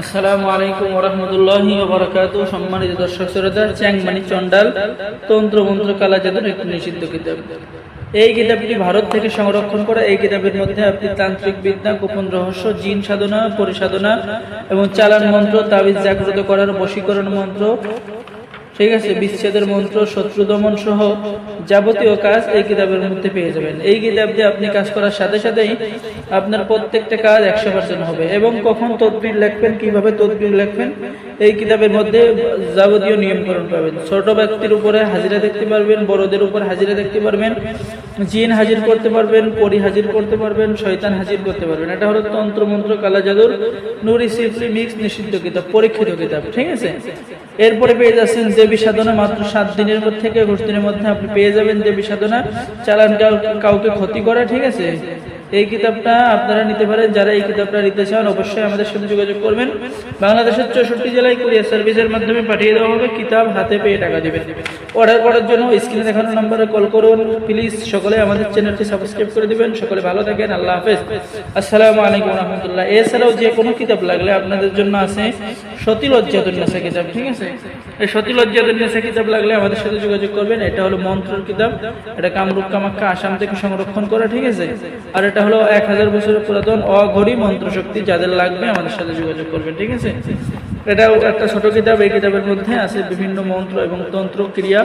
আসসালামু আলাইকুম ওরহমতুল্লাহি ওবরাকাত সম্মানিত দর্শক শ্রোতা চ্যাংমানি চন্ডাল তন্ত্র মন্ত্র কালা জাদুর একটি নিষিদ্ধ কিতাব। এই কিতাবটি ভারত থেকে সংরক্ষণ করা। এই কিতাবের মধ্যে আপনি তান্ত্রিক বিদ্যা, গোপন রহস্য, জিন সাধনা, পরিসাধনা এবং চালান মন্ত্র, তাবিজ জাগ্রত করার বশীকরণ মন্ত্র ঠিক আছে, বিচ্ছেদের মন্ত্র, শত্রু দমন সহ যাবতীয় কাজ এই কিতাবের মধ্যে পেয়ে যাবেন। এই কিতাব দিয়ে আপনি কাজ করার সাথে সাথেই আপনার প্রত্যেকটা কাজ একশো পার্সেন্ট হবে। এবং কখন তদবির লিখবেন, কীভাবে তদবির লিখবেন, এই কিতাবের মধ্যে যাবতীয় নিয়মকরণ পাবেন। ছোট ব্যক্তির উপরে হাজিরা দেখতে পারবেন, বড়দের উপর হাজিরা দেখতে পারবেন, জিন হাজির করতে পারবেন, পরি হাজির করতে পারবেন, শয়তান হাজির করতে পারবেন। এটা হলো তন্ত্র মন্ত্র কালা জাদুর নুরি সিফলি মিক্স নিষিদ্ধ কিতাব, পরীক্ষিত কিতাব, ঠিক আছে? এরপরে পেয়ে যাচ্ছেন দেবী সাধনা মাত্র সাত দিনের মধ্যে থেকে একুশ মধ্যে আপনি পেয়ে যাবেন দেবী সাধনা চালান কাউকে ক্ষতি করা, ঠিক আছে? এই কিতাবটা আপনারা নিতে পারেন। যারা এই কিতাবটা নিতে চান, অবশ্যই আমাদের সাথে যোগাযোগ করবেন। বাংলাদেশের চৌষট্টি জেলায় কুরিয়ার সার্ভিসের মাধ্যমে পাঠিয়ে দেওয়া হবে। কিতাব হাতে পেয়ে টাকা দিবেন। অর্ডার করার জন্য স্ক্রিনে দেখানো নম্বরে কল করুন। প্লিজ সকলে আমাদের চ্যানেলটি সাবস্ক্রাইব করে দেবেন। সকলে ভালো থাকেন। আল্লাহ হাফেজ। আসসালামু আলাইকুম রহমতুল্লাহ এছাড়াও যে কোনো কিতাব লাগলে আপনাদের জন্য আছে সতী লজ্জাতুন্নেসা কিতাব, ঠিক আছে? এই সতী লজ্জাতুন্নেসা কিতাব লাগলে আমাদের সাথে যোগাযোগ করবেন। এটা হলো মন্ত্রের কিতাব। এটা কামরূপ কামাখ্যা আসাম থেকে সংরক্ষণ করা, ঠিক আছে? আর এটা হলো এক হাজার বছরের পুরাতন অঘড়ি মন্ত্রশক্তি, যাদের লাগবে আমাদের সাথে যোগাযোগ করবে ঠিক আছে? এটাও একটা ছোট কিতাব, এই কিতাবের মধ্যে আছে বিভিন্ন মন্ত্র এবং তন্ত্র ক্রিয়া,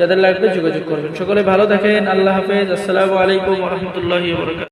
যাদের লাগবে যোগাযোগ করবেন। সকলে ভালো দেখেন আল্লাহ হাফেজ, আসসালামু আলাইকুম রহমতুল্লাহ